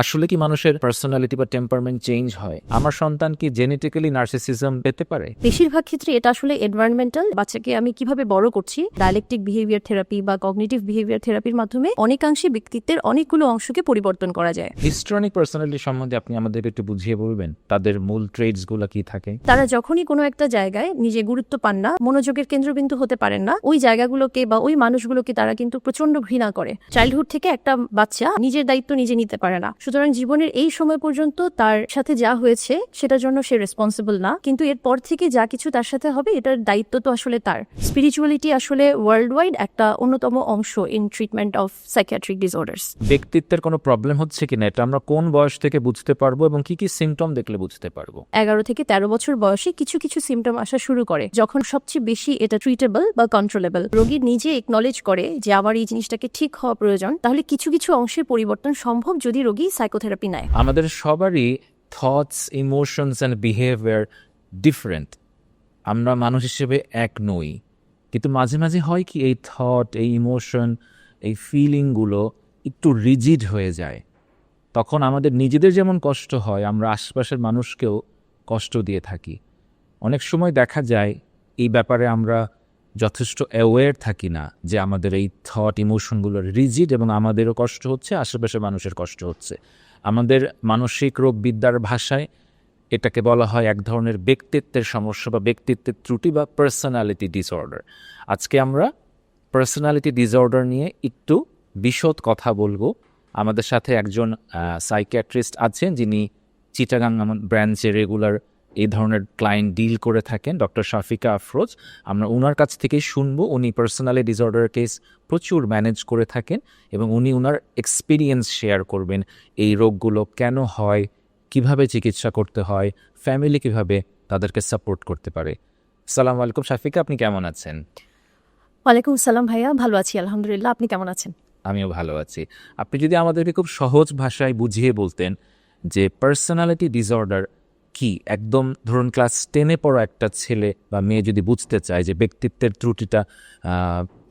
আসলে কি মানুষের পার্সোনালিটি বা টেম্পারমেন্ট চেঞ্জ হয়? আমার সন্তান কি জেনেটিক্যালি নার্সিসিজম পেতে পারে? বেশিরভাগ ক্ষেত্রে এটা আসলে এনভায়রনমেন্টাল বাচ্চাকে আমি কীভাবে বড় করছি ডায়ালেকটিক বিহেভিয়ার থেরাপি বা কগনিটিভ বিহেভিয়ার থেরাপির মাধ্যমে অনেকাংশে ব্যক্তিত্বের অনেকগুলো অংশকে পরিবর্তন করা যায়। হিস্ট্রনিক পার্সোনালিটি সম্বন্ধে আপনি আমাদেরকে একটু বুঝিয়ে বলবেন তাদের মূল ট্রেডসগুলো কি থাকে? তারা যখনই কোনো একটা জায়গায় নিজে গুরুত্ব পান না মনোযোগের কেন্দ্রবিন্দু হতে পারেন না ওই জায়গাগুলোকে বা ওই মানুষগুলোকে তারা কিন্তু প্রচণ্ড ঘৃণা করে। চাইল্ডহুড থেকে একটা বাচ্চা নিজের দায়িত্ব নিজে নিতে পারে না। সুতরাং জীবনের এই সময় পর্যন্ত তার সাথে যা হয়েছে সেটার জন্য সে রেসপন্সিবল না। কিন্তু এরপর থেকে যা কিছু তার সাথে হবে এটার দায়িত্ব তো আসলে তার। স্পিরিচুয়ালিটি আসলে ওয়ার্ল্ড ওয়াইড একটা অন্যতম অংশ in treatment of psychiatric disorders ব্যক্তিত্বের কোনো প্রবলেম হচ্ছে কিনা এটা আমরা কোন বয়স থেকে বুঝতে পারব এবং কি কি সিমটম দেখলে বুঝতে পারব? এগারো থেকে তেরো বছর বয়সে কিছু কিছু সিমটম আসা শুরু করে যখন সবচেয়ে বেশি এটা ট্রিটেবল বা কন্ট্রোলেবল রোগী নিজে একনলেজ করে যে আমার এই জিনিসটাকে ঠিক হওয়া প্রয়োজন। তাহলে কিছু কিছু অংশের পরিবর্তন সম্ভব যদি রোগী সাইকোথেরাপি নেয়। আমাদের সবারই thoughts emotions and behaviour different আমরা মানুষ হিসেবে এক নই। কিন্তু মাঝে মাঝে হয় কি এই থট এই ইমোশন এই ফিলিংগুলো একটু রিজিড হয়ে যায়। তখন আমাদের নিজেদের যেমন কষ্ট হয়, আমরা আশপাশের মানুষকেও কষ্ট দিয়ে থাকি। অনেক সময় দেখা যায়, এই ব্যাপারে আমরা যথেষ্ট অ্যাওয়্যার থাকি না যে আমাদের এই থট ইমোশনগুলো রিজিড এবং আমাদেরও কষ্ট হচ্ছে আশেপাশে মানুষের কষ্ট হচ্ছে। আমাদের মানসিক রোগবিদ্যার ভাষায় এটাকে বলা হয় এক ধরনের ব্যক্তিত্বের সমস্যা বা ব্যক্তিত্বের ত্রুটি বা পার্সোনালিটি ডিসঅর্ডার আজকে আমরা পার্সোনালিটি ডিসঅর্ডার নিয়ে একটু বিশদ কথা বলব। আমাদের সাথে একজন সাইকিয়াট্রিস্ট আছেন যিনি চিটাগাং ব্রাঞ্চে রেগুলার এই ধরনের ক্লায়েন্ট ডিল করে থাকেন ডক্টর শাফিকা আফরোজ আমরা ওনার কাছ থেকেই শুনব। উনি পার্সোনালি ডিসঅর্ডার কেস প্রচুর ম্যানেজ করে থাকেন এবং উনি ওনার এক্সপিরিয়েন্স শেয়ার করবেন। এই রোগগুলো কেন হয়? কীভাবে চিকিৎসা করতে হয়? ফ্যামিলি কীভাবে তাদেরকে সাপোর্ট করতে পারে? সালাম আলাইকুম শাফিকা আপনি কেমন আছেন? ওয়ালাইকুম সালাম ভাইয়া ভালো আছি আলহামদুলিল্লাহ। আপনি কেমন আছেন? আমিও ভালো আছি। আপনি যদি আমাদেরকে খুব সহজ ভাষায় বুঝিয়ে বলতেন যে পার্সোনালিটি ডিসঅর্ডার কি? একদম ধরুন ক্লাস টেনে পড়া একটা ছেলে বা মেয়ে যদি বুঝতে চায় যে ব্যক্তিত্বের ত্রুটিটা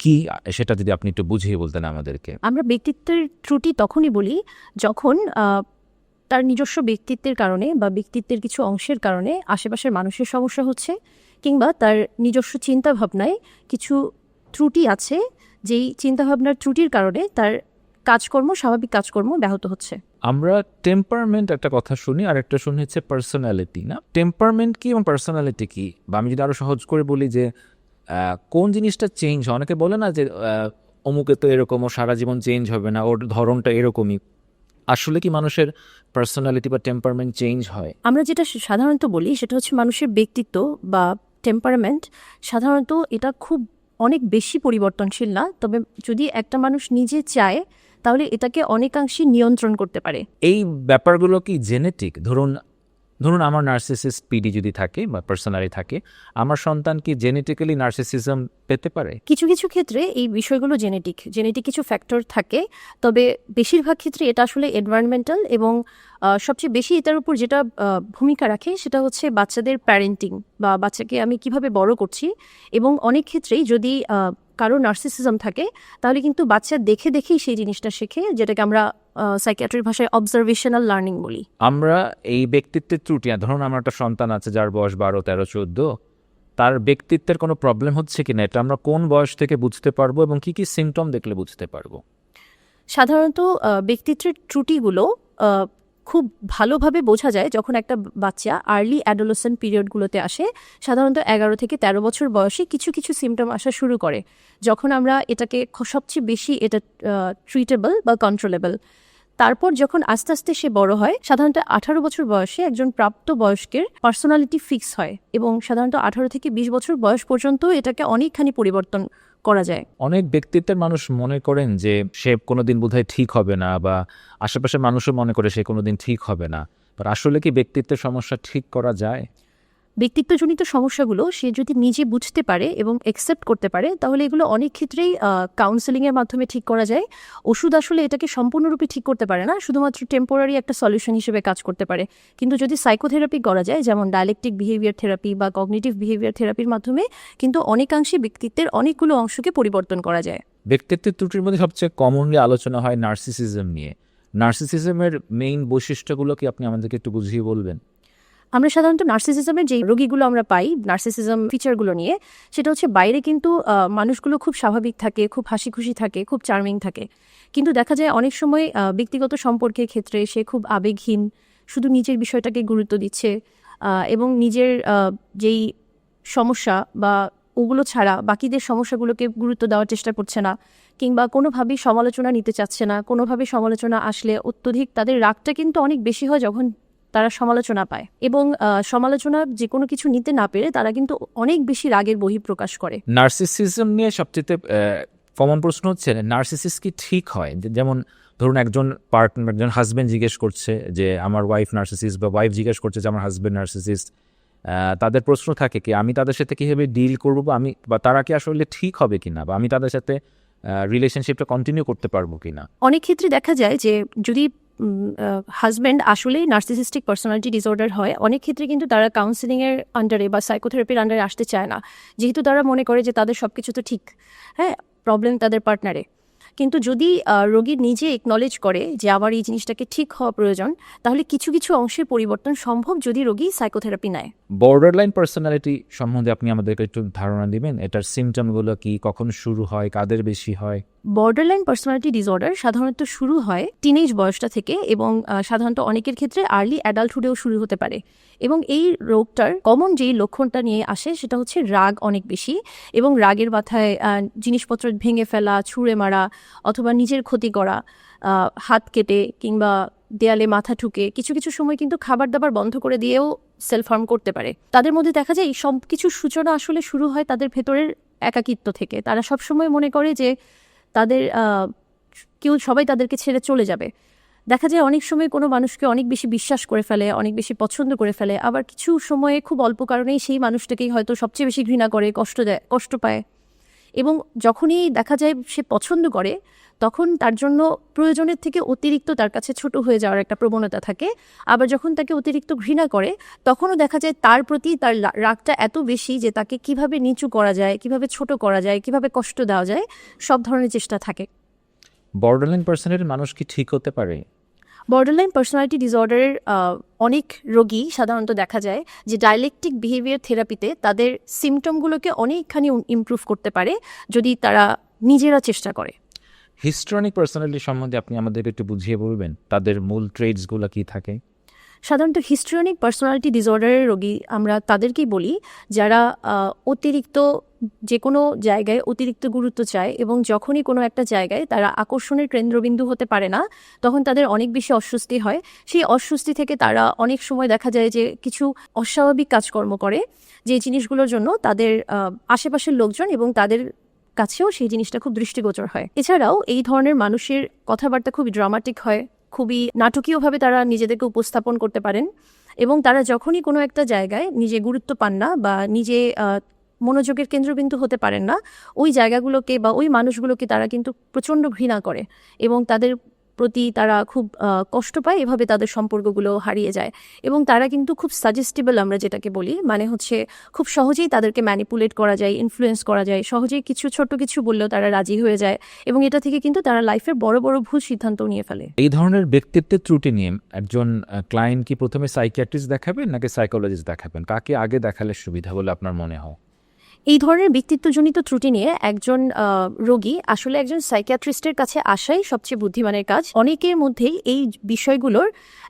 কি, সেটা যদি আপনি একটু বুঝিয়ে বলতেন আমাদেরকে। আমরা ব্যক্তিত্বের ত্রুটি তখনই বলি যখন তার নিজস্ব ব্যক্তিত্বের কারণে বা ব্যক্তিত্বের কিছু অংশের কারণে আশেপাশের মানুষের সমস্যা হচ্ছে কিংবা তার নিজস্ব চিন্তাভাবনায় কিছু ত্রুটি আছে, যেই চিন্তাভাবনার ত্রুটির কারণে তার কাজকর্ম, স্বাভাবিক কাজকর্ম ব্যাহত হচ্ছে। আমরা টেম্পারমেন্ট একটা কথা শুনি, আর একটা শুনি হচ্ছে পার্সোনালিটি না? টেম্পারমেন্ট কি এবং পার্সোনালিটি কি? বা আমি যদি আরও সহজ করে বলি যে কোন জিনিসটা চেঞ্জ হয়? অনেকে বলে না যে অমুকে তো এরকম, ও সারা জীবন চেঞ্জ হবে না, ওর ধরনটা এরকমই। আসলে কি মানুষের পার্সোনালিটি বা টেম্পারমেন্ট চেঞ্জ হয়? আমরা যেটা সাধারণত বলি সেটা হচ্ছে মানুষের ব্যক্তিত্ব বা টেম্পারমেন্ট সাধারণত এটা খুব অনেক বেশি পরিবর্তনশীল না। তবে যদি একটা মানুষ নিজে চায় তাহলে এটাকে অনেকাংশে নিয়ন্ত্রণ করতে পারে। এই ব্যাপারগুলো কি জেনেটিক ধরুন ধরুন আমার নার্সিসিস্ট পিডি যদি থাকে বা পার্সোনালি থাকে আমার সন্তান কি জেনেটিক্যালি নার্সিসিজম পেতে পারে? কিছু কিছু ক্ষেত্রে এই বিষয়গুলো জেনেটিক জেনেটিক কিছু ফ্যাক্টর থাকে তবে বেশিরভাগ ক্ষেত্রে এটা আসলে এনভায়রনমেন্টাল এবং সবচেয়ে বেশি এটার উপর যেটা ভূমিকা রাখে সেটা হচ্ছে বাচ্চাদের প্যারেন্টিং বা বাচ্চাকে আমি কীভাবে বড় করছি এবং অনেক ক্ষেত্রেই যদি কারও নার্সিসিজম থাকে তাহলে কিন্তু বাচ্চা দেখে দেখেই সেই জিনিসটা শেখে যেটাকে আমরা সাইকিয়াট্রির ভাষায় অবজারভেশনাল লার্নিং বলি। আমরা এই ব্যক্তিত্বের ত্রুটি ধরুন আমার একটা সন্তান আছে যার বয়স বারো তেরো চোদ্দ তার ব্যক্তিত্বের কোনো প্রবলেম হচ্ছে কিনা এটা আমরা কোন বয়স থেকে বুঝতে পারব এবং কি কি সিমটম দেখলে বুঝতে পারব? সাধারণত ব্যক্তিত্বের ত্রুটিগুলো খুব ভালোভাবে বোঝা যায় যখন একটা বাচ্চা আর্লি অ্যাডোলেসেন্ট পিরিয়ডগুলোতে আসে, সাধারণত এগারো থেকে তেরো বছর বয়সে কিছু কিছু সিমটম আসা শুরু করে, যখন আমরা এটাকে সবচেয়ে বেশি এটা ট্রিটেবল বা কন্ট্রোলেবল তারপর যখন আস্তে আস্তে সে বড় হয়, সাধারণত আঠারো বছর বয়সে একজন প্রাপ্ত বয়স্কের পার্সোনালিটি ফিক্স হয় এবং সাধারণত আঠারো থেকে বিশ বছর বয়স পর্যন্ত এটাকে অনেকখানি পরিবর্তন করা যায়। অনেক ব্যক্তিত্বের মানুষ মনে করেন যে সে কোনোদিন বোধহয় ঠিক হবে না বা আশেপাশের মানুষও মনে করে সে কোনোদিন ঠিক হবে না। আসলে কি ব্যক্তিত্বের সমস্যা ঠিক করা যায়? ব্যক্তিত্বজনিত সমস্যাগুলো সে যদি নিজে বুঝতে পারে এবং অ্যাকসেপ্ট করতে পারে, তাহলে এগুলো অনেক ক্ষেত্রেই কাউন্সেলিংয়ের মাধ্যমে ঠিক করা যায়। ওষুধ আসলে এটাকে সম্পূর্ণরূপে ঠিক করতে পারে না, শুধুমাত্র টেম্পোরারি একটা সলিউশন হিসেবে কাজ করতে পারে। কিন্তু যদি সাইকোথেরাপি করা যায়, যেমন ডায়ালেকটিক বিহেভিয়ার থেরাপি বা কগনিটিভ বিহেভিয়ার থেরাপির মাধ্যমে, কিন্তু অনেকাংশে ব্যক্তিত্বের অনেকগুলো অংশকে পরিবর্তন করা যায়। ব্যক্তিত্বের ত্রুটির মধ্যে সবচেয়ে কমনলি আলোচনা হয় নার্সিসিজম নিয়ে। নার্সিসিজমের মেইন বৈশিষ্ট্যগুলো কি আপনি আমাদেরকে একটু বুঝিয়ে বলবেন? আমরা সাধারণত নার্সিসিজমের যে রোগীগুলো আমরা পাই নার্সিসিজম ফিচারগুলো নিয়ে, সেটা হচ্ছে বাইরে কিন্তু মানুষগুলো খুব স্বাভাবিক থাকে, খুব হাসি খুশি থাকে, খুব চার্মিং থাকে। কিন্তু দেখা যায় অনেক সময় ব্যক্তিগত সম্পর্কের ক্ষেত্রে সে খুব আবেগহীন, শুধু নিজের বিষয়টাকে গুরুত্ব দিচ্ছে এবং নিজের যেই সমস্যা বা ওগুলো ছাড়া বাকিদের সমস্যাগুলোকে গুরুত্ব দেওয়ার চেষ্টা করছে না, কিংবা কোনোভাবেই সমালোচনা নিতে চাচ্ছে না কোনোভাবেই সমালোচনা আসলে অত্যধিক তাদের রাগটা কিন্তু অনেক বেশি হয় যখন তারা সমালোচনা পায়। এবং সমালোচনা যে কোনো কিছু নিতে না পেরে তারা কিন্তু অনেক বেশি রাগের বহিঃপ্রকাশ করে। নার্সিসিজম নিয়ে সবচেয়ে কমন প্রশ্ন হচ্ছে নার্সিসিস কি ঠিক হয়? যেমন ধরুন একজন পার্টনার একজন হাজব্যান্ড জিজ্ঞেস করছে যে আমার ওয়াইফ নার্সিসিস বা ওয়াইফ জিজ্ঞেস করছে যে আমার হাজব্যান্ড নার্সিসিস তাদের প্রশ্ন থাকে কি আমি তাদের সাথে কীভাবে ডিল করব বা আমি বা তারা কি আসলে ঠিক হবে কিনা? বা আমি তাদের সাথে রিলেশনশিপটা কন্টিনিউ করতে পারব কিনা? অনেক ক্ষেত্রে দেখা যায় যে যদি হাজব্যান্ড আসলেই নার্সিসিস্টিক পার্সোনালিটি ডিসঅর্ডার হয়। অনেক ক্ষেত্রে কিন্তু তারা কাউন্সিলিংয়ের আন্ডারে বা সাইকোথেরাপির আন্ডারে আসতে চায় না। যেহেতু তারা মনে করে যে তাদের সব কিছু তো ঠিক হ্যাঁ প্রবলেম তাদের পার্টনারে কিন্তু যদি রোগী নিজে একনলেজ করে যে আমার এই জিনিসটাকে ঠিক হওয়া প্রয়োজন তাহলে কিছু কিছু অংশে পরিবর্তন সম্ভব যদি রোগী সাইকোথেরাপি নেয়। বর্ডার লাইন পার্সোনালিটি সম্বন্ধে আপনি আমাদেরকে একটু ধারণা দিবেন? এটার সিমটমগুলো কি? কখন শুরু হয়? কাদের বেশি হয়? বর্ডারলাইন পার্সোনালিটি ডিসঅর্ডার সাধারণত শুরু হয় টিনেজ বয়সটা থেকে এবং সাধারণত অনেকের ক্ষেত্রে আর্লি অ্যাডাল্টহুডেও শুরু হতে পারে। এবং এই রোগটার কমন যেই লক্ষণটা নিয়ে আসে সেটা হচ্ছে রাগ অনেক বেশি এবং রাগের মাথায় জিনিসপত্র ভেঙে ফেলা ছুঁড়ে মারা অথবা নিজের ক্ষতি করা হাত কেটে কিংবা দেয়ালে মাথা ঠুকে কিছু কিছু সময় কিন্তু খাবার দাবার বন্ধ করে দিয়েও সেলফ হার্ম করতে পারে। তাদের মধ্যে দেখা যায় এই সব কিছুর সূচনা আসলে শুরু হয় তাদের ভেতরের একাকিত্ব থেকে। তারা সবসময় মনে করে যে তাদের কেউ সবাই তাদেরকে ছেড়ে চলে যাবে। দেখা যায় অনেক সময় কোনো মানুষকে অনেক বেশি বিশ্বাস করে ফেলে, অনেক বেশি পছন্দ করে ফেলে, আবার কিছু সময়ে খুব অল্প কারণেই সেই মানুষটাকেই হয়তো সবচেয়ে বেশি ঘৃণা করে, কষ্ট দেয়, কষ্ট পায়। এবং যখনই দেখা যায় সে পছন্দ করে, তখন তার জন্য প্রয়োজনের থেকে অতিরিক্ত তার কাছে ছোট হয়ে যাওয়ার একটা প্রবণতা থাকে। আবার যখন তাকে অতিরিক্ত ঘৃণা করে, তখনও দেখা যায় তার প্রতি তার রাগটা এত বেশি যে তাকে কীভাবে নিচু করা যায়, কীভাবে ছোট করা যায়, কীভাবে কষ্ট দেওয়া যায়, সব ধরনের চেষ্টা থাকে। বর্ডারলাইন পার্সনের মানুষ কি ঠিক হতে পারে? বর্ডারলাইন পার্সোনালিটি ডিসঅর্ডারের অনেক রোগী সাধারণত দেখা যায় যে ডায়ালেকটিক বিহেভিয়ার থেরাপিতে তাদের সিমটমগুলোকে অনেকখানি ইমপ্রুভ করতে পারে যদি তারা নিজেরা চেষ্টা করে। হিস্ট্রনিক পার্সোনালিটি সম্বন্ধে আপনি আমাদেরকে একটু বুঝিয়ে বলবেন তাদের মূল ট্রেডসগুলো কি থাকে? সাধারণত হিস্ট্রিয়নিক পার্সোনালিটি ডিসঅর্ডারের রোগী আমরা তাদেরকেই বলি যারা অতিরিক্ত যে কোনো জায়গায় অতিরিক্ত গুরুত্ব চায় এবং যখনই কোনো একটা জায়গায় তারা আকর্ষণের কেন্দ্রবিন্দু হতে পারে না, তখন তাদের অনেক বেশি অস্বস্তি হয়। সেই অস্বস্তি থেকে তারা অনেক সময় দেখা যায় যে কিছু অস্বাভাবিক কাজকর্ম করে, যে জিনিসগুলোর জন্য তাদের আশেপাশের লোকজন এবং তাদের কাছেও সেই জিনিসটা খুব দৃষ্টিগোচর হয়। এছাড়াও এই ধরনের মানুষের কথাবার্তা খুবই ড্রামাটিক হয়, খুবই নাটকীয়ভাবে তারা নিজেদেরকে উপস্থাপন করতে পারেন এবং তারা যখনই কোনো একটা জায়গায় নিজে গুরুত্ব পান না বা নিজে মনোযোগের কেন্দ্রবিন্দু হতে পারেন না। ওই জায়গাগুলোকে বা ওই মানুষগুলোকে তারা কিন্তু প্রচণ্ড ঘৃণা করে এবং তাদের প্রতি তারা খুব কষ্ট পায় এভাবে তাদের সম্পর্কগুলো হারিয়ে যায়। এবং তারা কিন্তু খুব সাজেস্টেবল আমরা যেটাকে বলি মানে হচ্ছে খুব সহজেই তাদেরকে ম্যানিপুলেট করা যায় ইনফ্লুয়েন্স করা যায়, সহজেই কিছু ছোট কিছু বললেও তারা রাজি হয়ে যায় এবং এটা থেকে কিন্তু তারা লাইফের বড় বড় ভুল সিদ্ধান্ত নিয়ে ফেলে। এই ধরনের ব্যক্তিত্বের ত্রুটি নিয়ে একজন ক্লায়েন্ট কি প্রথমে সাইকিয়াট্রিস্ট দেখাবেন নাকি সাইকোলজিস্ট দেখাবেন? কাকে আগে দেখালে সুবিধা বলে আপনার মনে হয়? এই ধরনের ব্যক্তিত্বজনিত ত্রুটি নিয়ে একজন রোগী আসলে একজন সাইকিয়াট্রিস্টের কাছে আসাই সবচেয়ে বুদ্ধিমানের কাজ। অনেকের মধ্যেই এই বিষয়গুলোর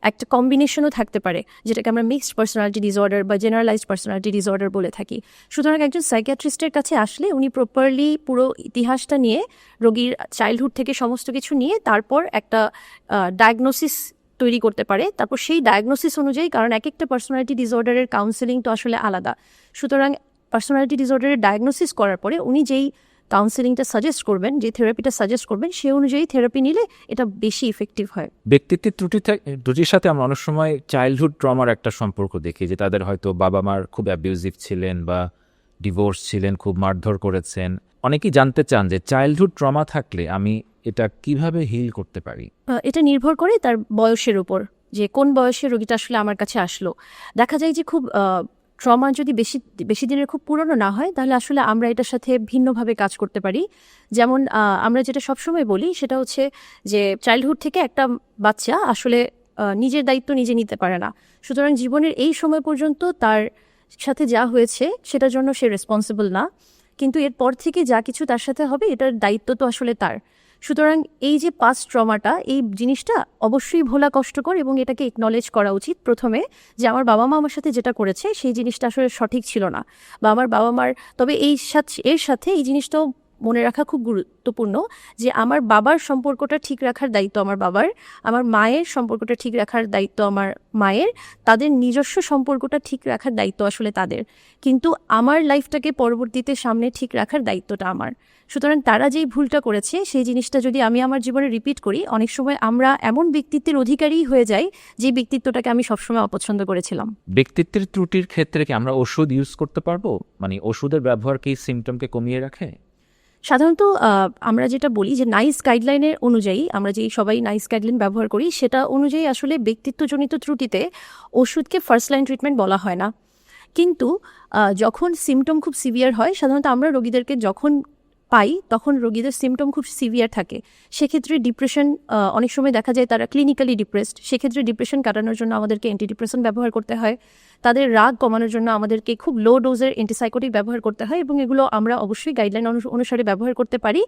একটা কম্বিনেশনও থাকতে পারে, যেটাকে আমরা মিক্সড পার্সোনালিটি ডিসঅর্ডার বা জেনারেলাইজড পার্সোনালিটি ডিসঅর্ডার বলে থাকি। সুতরাং একজন সাইকিয়াট্রিস্টের কাছে আসলে উনি প্রপারলি পুরো ইতিহাসটা নিয়ে, রোগীর চাইল্ডহুড থেকে সমস্ত কিছু নিয়ে তারপর একটা ডায়াগনোসিস তৈরি করতে পারে। তারপর সেই ডায়াগনোসিস অনুযায়ী কারণ এক একটা পার্সোনালিটি ডিসঅর্ডারের কাউন্সেলিং তো আসলে আলাদা। সুতরাং পার্সোনালিটি ডিসঅর্ডারের ডায়াগনোসিস করার পরে উনি যেই কাউন্সেলিংটা সাজেস্ট করবেন যে থেরাপিটা সাজেস্ট করবেন সেই অনুযায়ী থেরাপি নিলে এটা বেশি ইফেক্টিভ হয়। ব্যক্তিত্বের ত্রুটি ত্রুটির সাথে আমরা অনেক সময় চাইল্ডহুড ট্রমার একটা সম্পর্ক দেখি যে তাদের হয়তো বাবা মার খুব অ্যাবিউজিভ ছিলেন বা ডিভোর্স ছিলেন খুব মারধর করেছেন। অনেকেই জানতে চান যে চাইল্ডহুড ট্রমা থাকলে আমি এটা কীভাবে হিল করতে পারি? এটা নির্ভর করে তার বয়সের উপর যে কোন বয়সে রোগীটা আসলে আমার কাছে আসলো। দেখা যায় যে খুব ট্রমা যদি বেশি বেশি দিনের খুব পুরনো না হয়, তাহলে আসলে আমরা এটার সাথে ভিন্নভাবে কাজ করতে পারি। যেমন আমরা যেটা সবসময় বলি, সেটা হচ্ছে যে চাইল্ডহুড থেকে একটা বাচ্চা আসলে নিজের দায়িত্ব নিজে নিতে পারে না। সুতরাং জীবনের এই সময় পর্যন্ত তার সাথে যা হয়েছে, সেটার জন্য সে রেসপন্সিবল না। কিন্তু এরপর থেকে যা কিছু তার সাথে হবে, এটার দায়িত্ব তো আসলে তার। সুতরাং এই যে পাস ট্রমাটা এই জিনিসটা অবশ্যই ভোলা কষ্টকর এবং এটাকে একনলেজ করা উচিত প্রথমে যে আমার বাবা মা আমার সাথে যেটা করেছে, সেই জিনিসটা আসলে সঠিক ছিল না। বা আমার বাবা মার তবে এই সাথে, এর সাথে এই জিনিসটাও মনে রাখা খুব গুরুত্বপূর্ণ যে আমার বাবার সম্পর্কটা ঠিক রাখার দায়িত্ব আমার বাবার, আমার মায়ের সম্পর্কটা ঠিক রাখার দায়িত্ব আমার মায়ের, তাদের নিজস্ব সম্পর্কটা ঠিক রাখার দায়িত্ব আসলে তাদের। কিন্তু আমার লাইফটাকে পরবর্তীতে সামনে ঠিক রাখার দায়িত্বটা আমার। সুতরাং তারা যেই ভুলটা করেছে, সেই জিনিসটা যদি আমি আমার জীবনে রিপিট করি, অনেক সময় আমরা এমন ব্যক্তিত্বের অধিকারী হয়ে যাই, যে ব্যক্তিত্বটাকে আমি সবসময় অপছন্দ করেছিলাম। ব্যক্তিত্বের ত্রুটির ক্ষেত্রে কি আমরা ওষুধ ইউজ করতে পারব? মানে ওষুধের ব্যবহার কি সিমটমকে কমিয়ে রাখে? সাধারণত আমরা যেটা বলি যে নাইস গাইডলাইনের অনুযায়ী আমরা যেই সবাই নাইস গাইডলাইন ব্যবহার করি, সেটা অনুযায়ী আসলে ব্যক্তিত্বজনিত ত্রুটিতে ওষুধকে ফার্স্ট লাইন ট্রিটমেন্ট বলা হয় না। কিন্তু যখন সিমটম খুব সিভিয়ার হয়, সাধারণত আমরা রোগীদেরকে যখন পাই, তখন রোগীদের সিমটম খুব সিভিয়ার থাকে। সেক্ষেত্রে ডিপ্রেশন অনেক সময় দেখা যায় তারা ক্লিনিক্যালি ডিপ্রেসড সেক্ষেত্রে ডিপ্রেশন কাটানোর জন্য আমাদেরকে অ্যান্টিডিপ্রেশন ব্যবহার করতে হয়। তাদের রাগ কমানোর জন্য আমাদেরকে খুব লো ডোজের অ্যান্টিসাইকোটিক ব্যবহার করতে হয় এবং এগুলো আমরা অবশ্যই গাইডলাইন অনুসারে ব্যবহার করতে পারি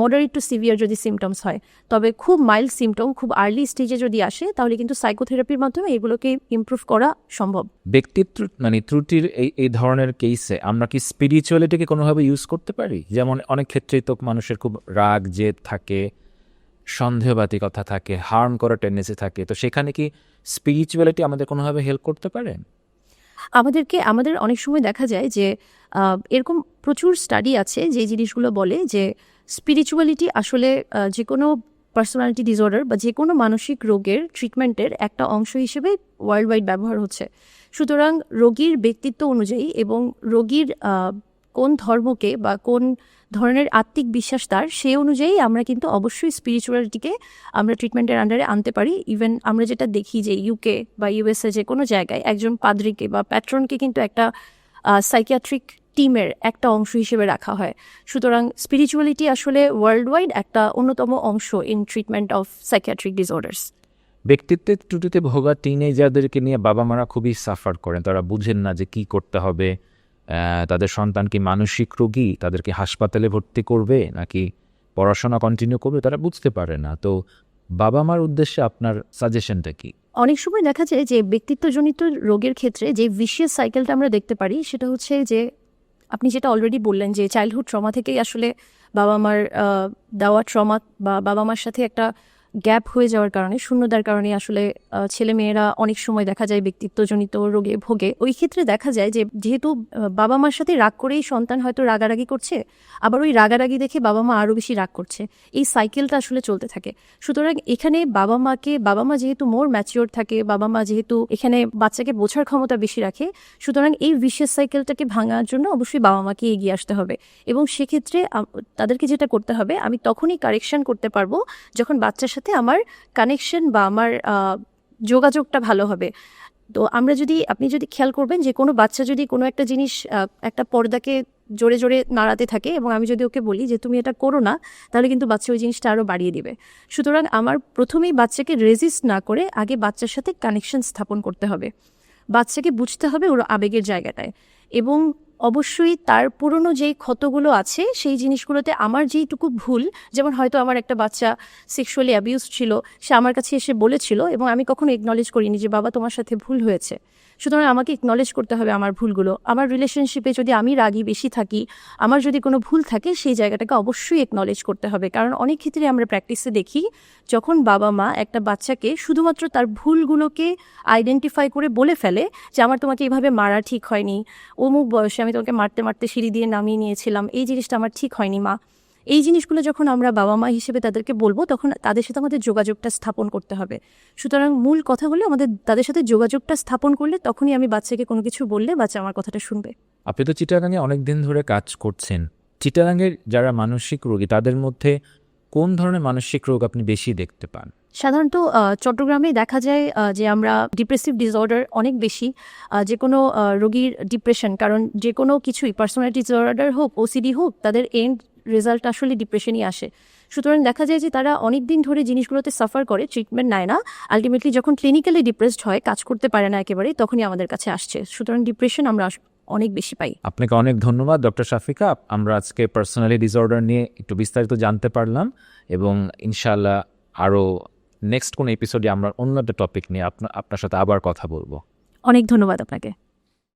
মডারেট টু সিভিয়ার যদি সিমটমস হয়। তবে খুব মাইল্ড সিমটম খুব আর্লি স্টেজে যদি আসে, তাহলে কিন্তু সাইকোথেরাপির মাধ্যমে এগুলোকে ইমপ্রুভ করা সম্ভব। ব্যক্তিত্ব মানে ত্রুটির এই এই ধরনের কেসে আমরা কি স্পিরিচুয়ালিটিকে কোনোভাবে ইউজ করতে পারি? যেমন অনেক ক্ষেত্রেই তো মানুষের খুব রাগ, জেদ থাকে সন্দেহবাদী কথা থাকে হার্ম করার টেন্ডেন্সি থাকে। তো সেখানে কি স্পিরিচুয়ালিটি আমাদের কোনোভাবে হেল্প করতে পারে? আমাদেরকে, আমাদের অনেক সময় দেখা যায় যে এরকম প্রচুর স্টাডি আছে যে জিনিসগুলো বলে যে স্পিরিচুয়ালিটি আসলে যে কোনো পার্সোনালিটি ডিসঅর্ডার বা যে কোনো মানসিক রোগের ট্রিটমেন্টের একটা অংশ হিসেবে ওয়ার্ল্ড ওয়াইড ব্যবহার হচ্ছে। সুতরাং রোগীর ব্যক্তিত্ব অনুযায়ী এবং রোগীর কোন ধর্মকে বা কোন ধরনের আত্মিক বিশ্বাস তার সেই অনুযায়ী আমরা কিন্তু অবশ্যই স্পিরিচুয়ালিটিকে আমরা ট্রিটমেন্টের আন্ডারে আনতে পারি। ইভেন আমরা যেটা দেখি যে ইউকে বা ইউএসএ যে কোনো জায়গায় একজন পাদ্রিকে বা প্যাট্রনকে কিন্তু একটা সাইকিয়াট্রিক টিমের একটা অংশ হিসেবে রাখা হয়। সুতরাং স্পিরিচুয়ালিটি আসলে ওয়ার্ল্ড ওয়াইড একটা অন্যতম অংশ in treatment of psychiatric disorders ব্যক্তিত্বের ত্রুটিতে ভোগা টিনেজারদেরকে নিয়ে বাবা মারা খুবই সাফার করেন। তারা বুঝেন না যে কি করতে হবে। তাদের সন্তান কি মানসিক রোগী? তাদেরকে হাসপাতালে ভর্তি করবে নাকি পড়াশোনা কন্টিনিউ করবে? তারা বুঝতে পারে না। তো বাবা মার উদ্দেশ্যে আপনার সাজেশনটা কি? অনেক সময় দেখা যায় যে ব্যক্তিত্বজনিত রোগের ক্ষেত্রে যে ভিশিয়াস সাইকেলটা আমরা দেখতে পারি, সেটা হচ্ছে যে আপনি যেটা অলরেডি বললেন যে চাইল্ডহুড ট্রমা থেকেই আসলে বাবা মার দেওয়া ট্রমা বা বাবা মার সাথে একটা গ্যাপ হয়ে যাওয়ার কারণে শূন্যতার কারণে আসলে আহ, ছেলেমেয়েরা অনেক সময় দেখা যায় ব্যক্তিত্বজনিত রোগে ভোগে। ওই ক্ষেত্রে দেখা যায় যে যেহেতু বাবা মার সাথে রাগ করেই সন্তান হয়তো রাগারাগি করছে আবার ওই রাগারাগি দেখে বাবা মা আরও বেশি রাগ করছে। এই সাইকেলটা আসলে চলতে থাকে। সুতরাং এখানে বাবা মাকে বাবা মা যেহেতু মোর ম্যাচিওর থাকে বাবা মা যেহেতু এখানে বাচ্চাকে বোঝার ক্ষমতা বেশি রাখে সুতরাং এই বিশেষ সাইকেলটাকে ভাঙার জন্য অবশ্যই বাবা মাকে এগিয়ে আসতে হবে। এবং সেক্ষেত্রে তাদেরকে যেটা করতে হবে আমি তখনই কারেকশন করতে পারব যখন বাচ্চার সাথে আমার কানেকশন বা আমার যোগাযোগটা ভালো হবে। তো আমরা যদি, আপনি যদি খেয়াল করবেন যে কোনো বাচ্চা যদি কোনো একটা জিনিস একটা পর্দাকে জোরে জোরে নাড়াতে থাকে এবং আমি যদি ওকে বলি যে তুমি এটা করো না, তাহলে কিন্তু বাচ্চা ওই জিনিসটা আরও বাড়িয়ে দিবে। সুতরাং আমার প্রথমেই বাচ্চাকে রেজিস্ট না করে আগে বাচ্চার সাথে কানেকশন স্থাপন করতে হবে। বাচ্চাকে বুঝতে হবে ওর আবেগের জায়গাটায় এবং অবশ্যই তার পুরনো যেই ক্ষতগুলো আছে, সেই জিনিসগুলোতে আমার যেইটুকু ভুল, যেমন হয়তো আমার একটা বাচ্চা সেক্সুয়ালি অ্যাবিউজ ছিল, সে আমার কাছে এসে বলেছিল এবং আমি কখনো একনলেজ করিনি যে, বাবা, তোমার সাথে ভুল হয়েছে। সুতরাং আমাকে একনলেজ করতে হবে আমার ভুলগুলো। আমার রিলেশনশিপে যদি আমি রাগী বেশি থাকি, আমার যদি কোনো ভুল থাকে, সেই জায়গাটাকে অবশ্যই একনলেজ করতে হবে। কারণ অনেক ক্ষেত্রে আমরা প্র্যাকটিসে দেখি, যখন বাবা মা একটা বাচ্চাকে শুধুমাত্র তার ভুলগুলোকে আইডেন্টিফাই করে বলে ফেলে যে, আমার তোমাকে এইভাবে মারা ঠিক হয়নি। অমুক বয়সে আমি তোমাকে মারতে মারতে সিঁড়ি দিয়ে নামিয়ে নিয়েছিলাম। এই জিনিসটা আমার ঠিক হয়নি, মা। এই জিনিসগুলো যখন আমরা বাবা মা হিসেবে তাদেরকে বলব তখন তাদের সাথে আমাদের যোগাযোগটা স্থাপন করতে হবে। সুতরাং মূল কথা হলো আমাদের তাদের সাথে যোগাযোগটা স্থাপন করলে তখনই আমি বাচ্চাকে কোনো কিছু বললে বাচ্চা আমার কথাটা শুনবে। আপনি তো চিটাগাঙে অনেক দিন ধরে কাজ করছেন। চিটাগাঙের যারা মানসিক রোগী তাদের মধ্যে কোন ধরনের মানসিক রোগ আপনি বেশি দেখতে পান? সাধারণত চট্টগ্রামে দেখা যায় যে আমরা ডিপ্রেসিভ ডিসঅর্ডার অনেক বেশি। যে কোনো রোগীর ডিপ্রেশন কারণ যে কোনো কিছুই পার্সোনালিটি ডিসঅর্ডার হোক ওসিডি হোক তাদের এন্ড রেজাল্ট আসলে ডিপ্রেশনই আসে। সুতরাং দেখা যায় যে তারা অনেক দিন ধরে জিনিসগুলোতে সাফার করে ট্রিটমেন্ট নেয় না। আলটিমেটলি যখন ক্লিনিক্যালি ডিপ্রেসড হয় কাজ করতে পারে না একেবারে তখনই আমাদের কাছে আসছে। সুতরাং ডিপ্রেশন আমরা অনেক বেশি পাই। আপনাকে অনেক ধন্যবাদ ডক্টর শাফিকা। আমরা আজকে পার্সোনালি ডিসঅর্ডার নিয়ে একটু বিস্তারিত জানতে পারলাম এবং ইনশাআল্লাহ আরও নেক্সট কোন এপিসোডে আমরা অন্য একটা টপিক নিয়ে আপনার আপনার সাথে আবার কথা বলব। অনেক ধন্যবাদ আপনাকে।